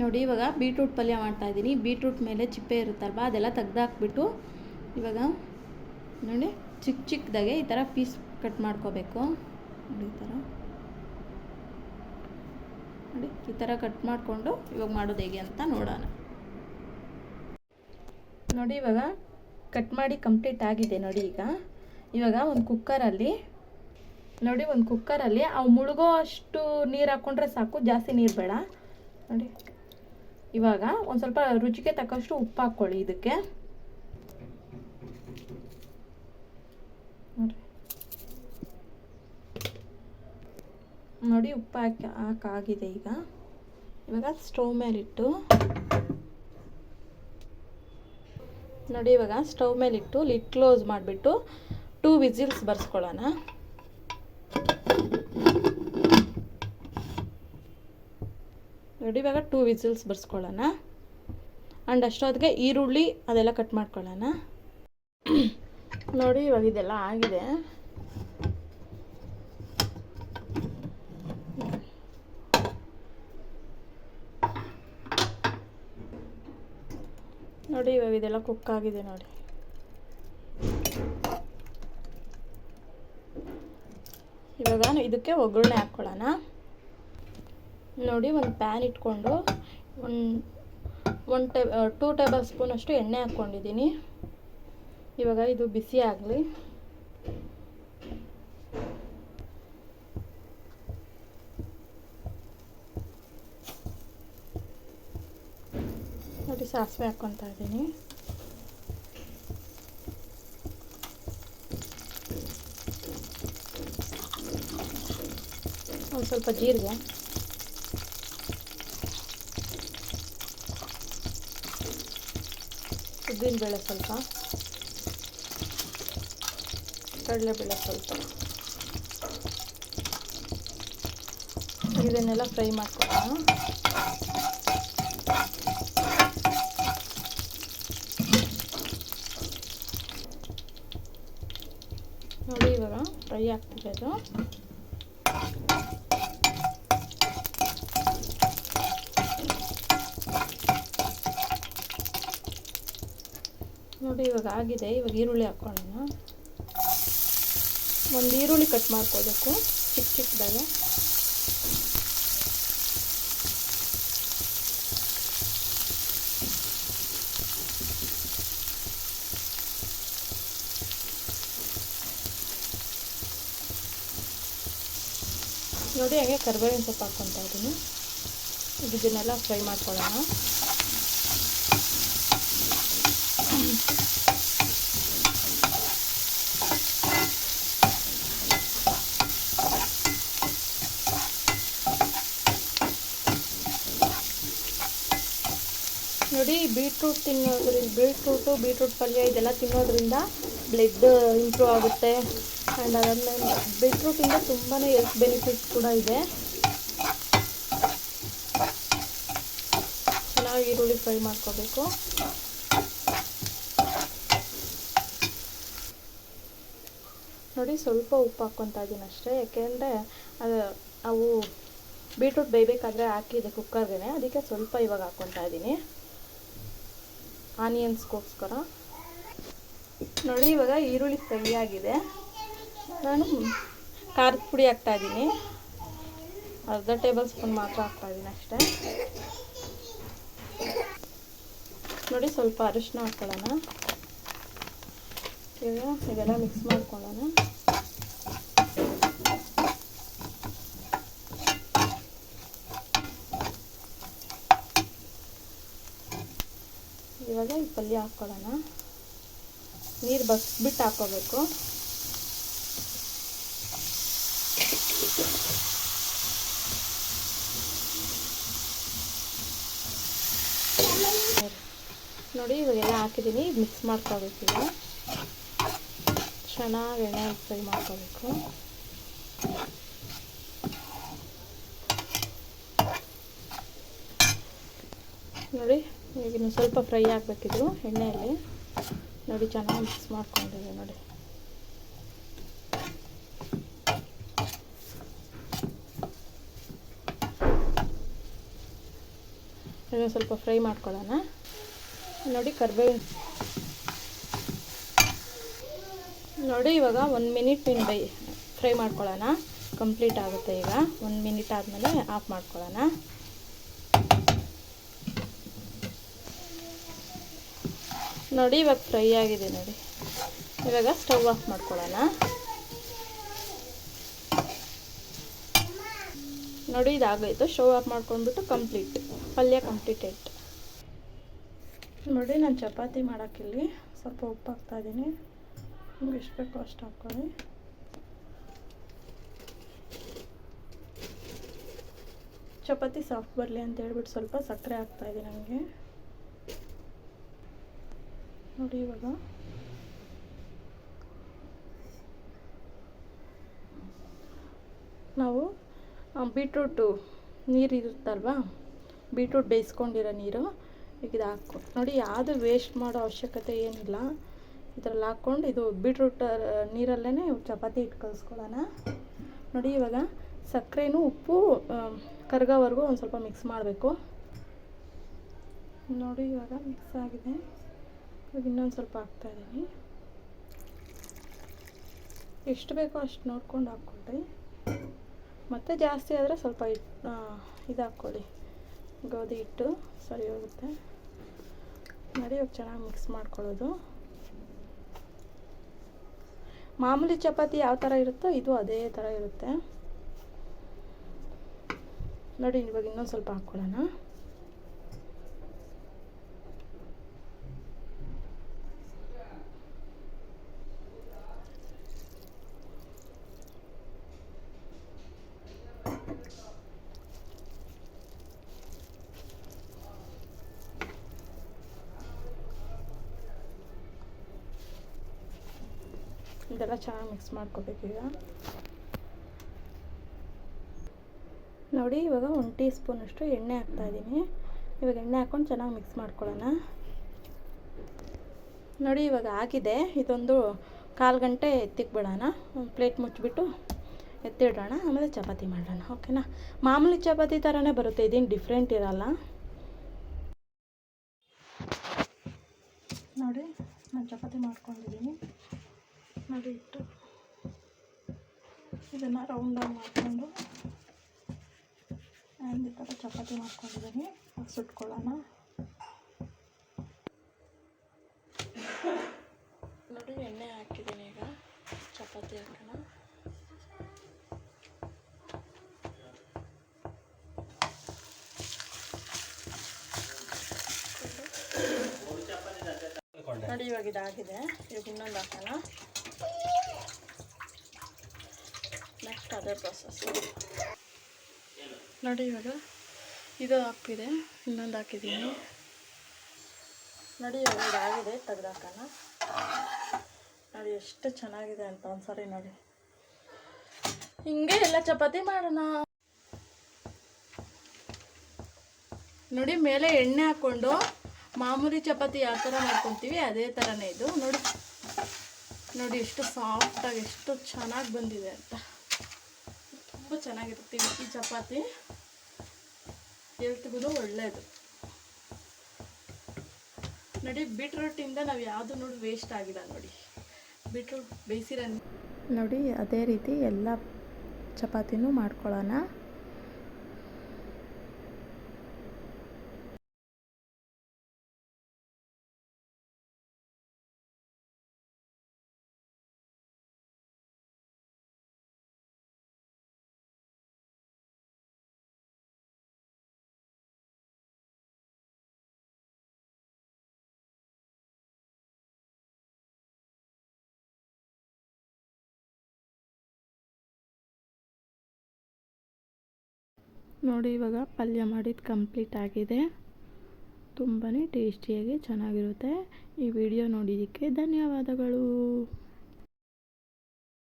ನೋಡಿ, ಇವಾಗ ಬೀಟ್ರೂಟ್ ಪಲ್ಯ ಮಾಡ್ತಾಯಿದ್ದೀನಿ ಬೀಟ್ರೂಟ್ ಮೇಲೆ ಚಿಪ್ಪೆ ಇರುತ್ತಲ್ವ, ಅದೆಲ್ಲ ತೆಗ್ದಾಕ್ಬಿಟ್ಟು ಇವಾಗ ನೋಡಿ ಚಿಕ್ಕ ಚಿಕ್ಕದಾಗೆ ಈ ಥರ ಪೀಸ್ ಕಟ್ ಮಾಡ್ಕೋಬೇಕು. ನೋಡಿ, ಈ ಥರ. ನೋಡಿ, ಈ ಥರ ಕಟ್ ಮಾಡಿಕೊಂಡು ಇವಾಗ ಮಾಡೋದು ಹೇಗೆ ಅಂತ ನೋಡೋಣ. ನೋಡಿ, ಇವಾಗ ಕಟ್ ಮಾಡಿ ಕಂಪ್ಲೀಟ್ ಆಗಿದೆ ನೋಡಿ ಈಗ. ಇವಾಗ ಒಂದು ಕುಕ್ಕರಲ್ಲಿ ನೋಡಿ, ಒಂದು ಕುಕ್ಕರಲ್ಲಿ ಅವು ಮುಳುಗೋ ಅಷ್ಟು ನೀರು ಹಾಕ್ಕೊಂಡ್ರೆ ಸಾಕು, ಜಾಸ್ತಿ ನೀರು ಬೇಡ. ನೋಡಿ. ಇವಾಗ ಒಂದು ಸ್ವಲ್ಪ ರುಚಿಗೆ ತಕ್ಕಷ್ಟು ಉಪ್ಪು ಹಾಕ್ಕೊಳ್ಳಿ ಇದಕ್ಕೆ. ನೋಡಿ ಉಪ್ಪು ಹಾಕಿ ಹಾಕಾಗಿದೆ ಈಗ. ಇವಾಗ ಸ್ಟವ್ ಮೇಲಿಟ್ಟು ನೋಡಿ ಇವಾಗ ಸ್ಟವ್ ಮೇಲಿಟ್ಟು ಲಿಡ್ ಕ್ಲೋಸ್ ಮಾಡಿಬಿಟ್ಟು ಟೂ ವಿಸಿಲ್ಸ್ ಬರ್ಸ್ಕೊಳ್ಳೋಣ. ನೋಡಿ, ಇವಾಗ ಟೂ ವಿಸಿಲ್ಸ್ ಬರ್ಸ್ಕೊಳ್ಳೋಣ. ಆ್ಯಂಡ್ ಅಷ್ಟೊತ್ತಿಗೆ ಈರುಳ್ಳಿ ಅದೆಲ್ಲ ಕಟ್ ಮಾಡ್ಕೊಳ್ಳೋಣ. ನೋಡಿ, ಇವಾಗ ಇದೆಲ್ಲ ಆಗಿದೆ. ನೋಡಿ, ಇವಾಗ ಇದೆಲ್ಲ ಕುಕ್ ಆಗಿದೆ ನೋಡಿ. ಇವಾಗ ಇದಕ್ಕೆ ಒಗ್ಗರಣೆ ಹಾಕ್ಕೊಳ್ಳೋಣ. ನೋಡಿ ಒಂದು ಪ್ಯಾನ್ ಇಟ್ಕೊಂಡು ಒಂದು ಒನ್ ಟೇ ಟೂ ಟೇಬಲ್ ಸ್ಪೂನಷ್ಟು ಎಣ್ಣೆ ಹಾಕ್ಕೊಂಡಿದ್ದೀನಿ. ಇವಾಗ ಇದು ಬಿಸಿ ಆಗಲಿ. ನೋಡಿ ಸಾಸಿವೆ ಹಾಕ್ಕೊತಾ ಇದ್ದೀನಿ. ಒಂದು ಸ್ವಲ್ಪ ಜೀರಿಗೆ. ಉದ್ದಿನಬೇಳೆ ಸ್ವಲ್ಪ. ಕಡಲೆಬೇಳೆ ಸ್ವಲ್ಪ. ಇದನ್ನೆಲ್ಲ ಫ್ರೈ ಮಾಡ್ಕೊಳ್ಳೋಣ. ನೋಡಿ ಇವಾಗ ಫ್ರೈ ಆಗ್ತಿದೆ ನೋಡಿ, ಇವಾಗ ಆಗಿದೆ. ಇವಾಗ ಈರುಳ್ಳಿ ಹಾಕ್ಕೊಳ್ಳೋಣ ಒಂದು ಈರುಳ್ಳಿ ಕಟ್ ಮಾಡ್ಕೋಬೇಕು ಚಿಕ್ಕ ಚಿಕ್ಕದಾಗ ನೋಡಿ, ಹಾಗೆ ಕರ್ಬೇವಿನ ಸೊಪ್ಪು ಹಾಕ್ಕೊತಾ ಇದ್ದೀನಿ ಇದನ್ನೆಲ್ಲ ಫ್ರೈ ಮಾಡ್ಕೊಳ್ಳೋಣ. ನೋಡಿ ಬೀಟ್ರೂಟ್ ತಿನ್ನೋದ್ರಿಂದ ಬೀಟ್ರೂಟು ಬೀಟ್ರೂಟ್ ಪಲ್ಯ ಇದೆಲ್ಲ ತಿನ್ನೋದ್ರಿಂದ ಬ್ಲಡ್ ಇಂಪ್ರೂವ್ ಆಗುತ್ತೆ. ಆ್ಯಂಡ್ ಅದಾದಮೇಲೆ ಬೀಟ್ರೂಟಿಂದ ತುಂಬಾ ಹೆಲ್ತ್ ಬೆನಿಫಿಟ್ಸ್ ಕೂಡ ಇದೆ. ಚೆನ್ನಾಗಿ ಈರುಳ್ಳಿ ಫ್ರೈ ಮಾಡ್ಕೋಬೇಕು. ನೋಡಿ ಸ್ವಲ್ಪ ಉಪ್ಪು ಹಾಕ್ಕೊತಾ ಇದ್ದೀನಿ ಅಷ್ಟೇ. ಯಾಕೆಂದರೆ ಅದು ಅವು ಬೀಟ್ರೂಟ್ ಬೇಯಬೇಕಾದ್ರೆ ಹಾಕಿದೆ ಕುಕ್ಕರ್ಗೆ ಅದಕ್ಕೆ ಸ್ವಲ್ಪ ಇವಾಗ ಹಾಕ್ಕೊತಾ ಇದ್ದೀನಿ. ಆನಿಯನ್ಸ್ಗೋಸ್ಕರ ನೋಡಿ ಇವಾಗ ಈರುಳ್ಳಿ ಫ್ರೈ ಆಗಿದೆ. ನಾನು ಖಾರದ ಪುಡಿ ಹಾಕ್ತಾಯಿದ್ದೀನಿ ಅರ್ಧ ಟೇಬಲ್ ಸ್ಪೂನ್ ಮಾತ್ರ ಹಾಕ್ತಾಯಿದ್ದೀನಿ ಅಷ್ಟೇ. ನೋಡಿ ಸ್ವಲ್ಪ ಅರಿಶಿನ ಹಾಕ್ಕೊಳ್ಳೋಣ ಈಗ ಇದೆಲ್ಲ ಮಿಕ್ಸ್ ಮಾಡ್ಕೊಳ್ಳೋಣ ಇವಾಗ ಈ ಪಲ್ಯ ಹಾಕ್ಕೊಳ್ಳೋಣ ನೀರು ಬಸ್ಬಿಟ್ಟು ಹಾಕ್ಕೋಬೇಕು ನೋಡಿ ಇವಾಗೆಲ್ಲ ಹಾಕಿದ್ದೀನಿ ಮಿಕ್ಸ್ ಮಾಡ್ಕೋಬೇಕು ಈಗ ಚೆನ್ನಾಗಿ ಎಣ್ಣೆ ಫ್ರೈ ಮಾಡ್ಕೋಬೇಕು. ನೋಡಿ, ಈಗ ಇನ್ನು ಸ್ವಲ್ಪ ಫ್ರೈ ಆಗಬೇಕಿದ್ರು ಎಣ್ಣೆಯಲ್ಲಿ. ನೋಡಿ, ಚೆನ್ನಾಗಿ ಮಿಕ್ಸ್ ಮಾಡ್ಕೊಂಡಿದೆ ನೋಡಿ. ಇನ್ನೊಂದು ಸ್ವಲ್ಪ ಫ್ರೈ ಮಾಡ್ಕೊಳ್ಳೋಣ. ನೋಡಿ, ಕರ್ಬೇವಿನ ನೋಡಿ, ಇವಾಗ ಒಂದು ಮಿನಿಟ್ ಇನ್ ಬೈ ಫ್ರೈ ಮಾಡ್ಕೊಳ್ಳೋಣ. ಕಂಪ್ಲೀಟ್ ಆಗುತ್ತೆ ಈಗ. ಒಂದು ಮಿನಿಟ್ ಆದಮೇಲೆ ಆಫ್ ಮಾಡ್ಕೊಳ್ಳೋಣ. ನೋಡಿ, ಇವಾಗ ಫ್ರೈ ಆಗಿದೆ ನೋಡಿ. ಇವಾಗ ಸ್ಟವ್ ಆಫ್ ಮಾಡ್ಕೊಳ್ಳೋಣ. ನೋಡಿ, ಇದಾಗೋಯ್ತು. ಸ್ಟವ್ ಆಫ್ ಮಾಡ್ಕೊಂಡ್ಬಿಟ್ಟು ಕಂಪ್ಲೀಟ್ ಪಲ್ಯ ಕಂಪ್ಲೀಟೆಡ್ ನೋಡಿ, ನಾನು ಚಪಾತಿ ಮಾಡೋಕ್ಕಿಲ್ಲಿ ಸ್ವಲ್ಪ ಉಪ್ಪು ಹಾಕ್ತಾಯಿದ್ದೀನಿ ಎಷ್ಟು ಬೇಕೋ ಅಷ್ಟು ಹಾಕ್ಕೊಳ್ಳಿ ಚಪಾತಿ ಸಾಫ್ಟ್ ಬರಲಿ ಅಂತ ಹೇಳ್ಬಿಟ್ಟು ಸ್ವಲ್ಪ ಸಕ್ಕರೆ ಹಾಕ್ತಾಯಿದ್ದೀನಿ ನನಗೆ ನೋಡಿ ಇವಾಗ. ನಾವು ಬೀಟ್ರೂಟು ನೀರು ಇರುತ್ತಲ್ವಾ? ಬೀಟ್ರೂಟ್ ಬೇಯಿಸ್ಕೊಂಡಿರೋ ನೀರು, ಈಗ ಇದು ಹಾಕ್ಕೊ ನೋಡಿ, ಯಾವುದು ವೇಸ್ಟ್ ಮಾಡೋ ಅವಶ್ಯಕತೆ ಏನಿಲ್ಲ. ಇದರಲ್ಲಿ ಹಾಕ್ಕೊಂಡು ಇದು ಬೀಟ್ರೂಟ್ ನೀರಲ್ಲೇ ಚಪಾತಿ ಹಿಟ್ಟು ಕಲಿಸ್ಕೊಳ್ಳೋಣ. ನೋಡಿ ಇವಾಗ ಸಕ್ಕರೆನೂ ಉಪ್ಪು ಕರ್ಗೋವರೆಗೂ ಒಂದು ಸ್ವಲ್ಪ ಮಿಕ್ಸ್ ಮಾಡಬೇಕು. ನೋಡಿ ಇವಾಗ ಮಿಕ್ಸ್ ಆಗಿದೆ. ಇವಾಗ ಇನ್ನೊಂದು ಸ್ವಲ್ಪ ಹಾಕ್ತಾಯಿದ್ದೀನಿ ಎಷ್ಟು ಬೇಕೋ ಅಷ್ಟು ನೋಡ್ಕೊಂಡು ಹಾಕ್ಕೊಳ್ರಿ ಮತ್ತು ಜಾಸ್ತಿ ಆದರೆ ಸ್ವಲ್ಪ ಹಿಟ್ಟು ಇದು ಹಾಕ್ಕೊಳ್ಳಿ ಗೋಧಿ ಹಿಟ್ಟು ಸರಿ ಹೋಗುತ್ತೆ ನೋಡಿ ಇವಾಗ ಚೆನ್ನಾಗಿ ಮಿಕ್ಸ್ ಮಾಡ್ಕೊಳ್ಳೋದು. ಮಾಮೂಲಿ ಚಪಾತಿ ಯಾವ ಥರ ಇರುತ್ತೋ ಇದು ಅದೇ ಥರ ಇರುತ್ತೆ. ನೋಡಿ ಇವಾಗ ಇನ್ನೊಂದು ಸ್ವಲ್ಪ ಹಾಕ್ಕೊಳ್ಳೋಣ. ಇದೆಲ್ಲ ಚೆನ್ನಾಗಿ ಮಿಕ್ಸ್ ಮಾಡ್ಕೋಬೇಕೀಗ ನೋಡಿ, ಇವಾಗ ಒಂದು ಟೀ ಸ್ಪೂನಷ್ಟು ಎಣ್ಣೆ ಹಾಕ್ತಾಯಿದ್ದೀನಿ ಇವಾಗ ಎಣ್ಣೆ ಹಾಕ್ಕೊಂಡು ಚೆನ್ನಾಗಿ ಮಿಕ್ಸ್ ಮಾಡ್ಕೊಳ್ಳೋಣ. ನೋಡಿ, ಇವಾಗ ಆಗಿದೆ. ಇದೊಂದು ಕಾಲು ಗಂಟೆ ಎತ್ತಿಕ್ಬಿಡೋಣ. ಒಂದು ಪ್ಲೇಟ್ ಮುಚ್ಚಿಬಿಟ್ಟು ಎತ್ತಿಡೋಣ. ಆಮೇಲೆ ಚಪಾತಿ ಮಾಡೋಣ, ಓಕೆನಾ? ಮಾಮೂಲಿ ಚಪಾತಿ ಥರನೇ ಬರುತ್ತೆ, ಇದೇನು ಡಿಫ್ರೆಂಟ್ ಇರಲ್ಲ. ನೋಡಿ, ನಾನು ಚಪಾತಿ ಮಾಡ್ಕೊಂಡಿದ್ದೀನಿ. ನೋಡಿ ಇಟ್ಟು ಇದನ್ನು ರೌಂಡಾಗಿ ಮಾಡಿಕೊಂಡು ಈ ಥರ ಚಪಾತಿ ಮಾಡ್ಕೊಂಡಿದ್ದೀನಿ. ಸುಟ್ಕೊಳ್ಳೋಣ. ನೋಡಿ, ಎಣ್ಣೆ ಹಾಕಿದ್ದೀನಿ ಈಗ. ಚಪಾತಿ ಹಾಕೋಣ. ನೋಡಿ, ಇವಾಗ ಇದಾಗಿದೆ. ಇವಾಗ ಇನ್ನೊಂದು ಹಾಕೋಣ. ಅದೇ ಪ್ರೊಸೆಸ್ ನೋಡಿ ಇವಾಗ, ಇದು ಹಾಕಿದೆ ಇನ್ನೊಂದು ಹಾಕಿದ್ದೀನಿ. ನೋಡಿ ಇವಾಗ ಇದಾಗಿದೆ ತೆಗ್ದಾಕೋಣ ನೋಡಿ ಎಷ್ಟು ಚೆನ್ನಾಗಿದೆ ಅಂತ ಒಂದ್ಸರಿ ನೋಡಿ. ಹಿಂಗೆ ಎಲ್ಲ ಚಪಾತಿ ಮಾಡೋಣ. ನೋಡಿ ಮೇಲೆ ಎಣ್ಣೆ ಹಾಕ್ಕೊಂಡು ಮಾಮೂಲಿ ಚಪಾತಿ ಯಾವ ಥರ ಮಾಡ್ಕೊತೀವಿ, ಅದೇ ಥರನೇ ಇದು. ನೋಡಿ ನೋಡಿ ಎಷ್ಟು ಸಾಫ್ಟಾಗಿ ಎಷ್ಟು ಚೆನ್ನಾಗಿ ಬಂದಿದೆ ಅಂತ. ತುಂಬ ಚೆನ್ನಾಗಿರುತ್ತೆ ಈ ಚಪಾತಿ. ಹೆಲ್ತ್ಗೂ ಒಳ್ಳೆಯದು ನೋಡಿ, ಬೀಟ್ರೂಟಿಂದ ನಾವು ಯಾವುದು ನೋಡಿ ವೇಸ್ಟ್ ಆಗಿಲ್ಲ ನೋಡಿ. ಬೀಟ್ರೂಟ್ ಬೇಯಿಸಿರೋ ನೋಡಿ, ಅದೇ ರೀತಿ ಎಲ್ಲ ಚಪಾತಿನೂ ಮಾಡ್ಕೊಳ್ಳೋಣ. ನೋಡಿ ಇವಾಗ ಪಲ್ಯ ಮಾಡಿದ್ದು ಕಂಪ್ಲೀಟ್ ಆಗಿದೆ. ತುಂಬಾ ಟೇಸ್ಟಿಯಾಗಿ ಚೆನ್ನಾಗಿರುತ್ತೆ. ಈ ವಿಡಿಯೋ ನೋಡಿದ್ದಕ್ಕೆ ಧನ್ಯವಾದಗಳು.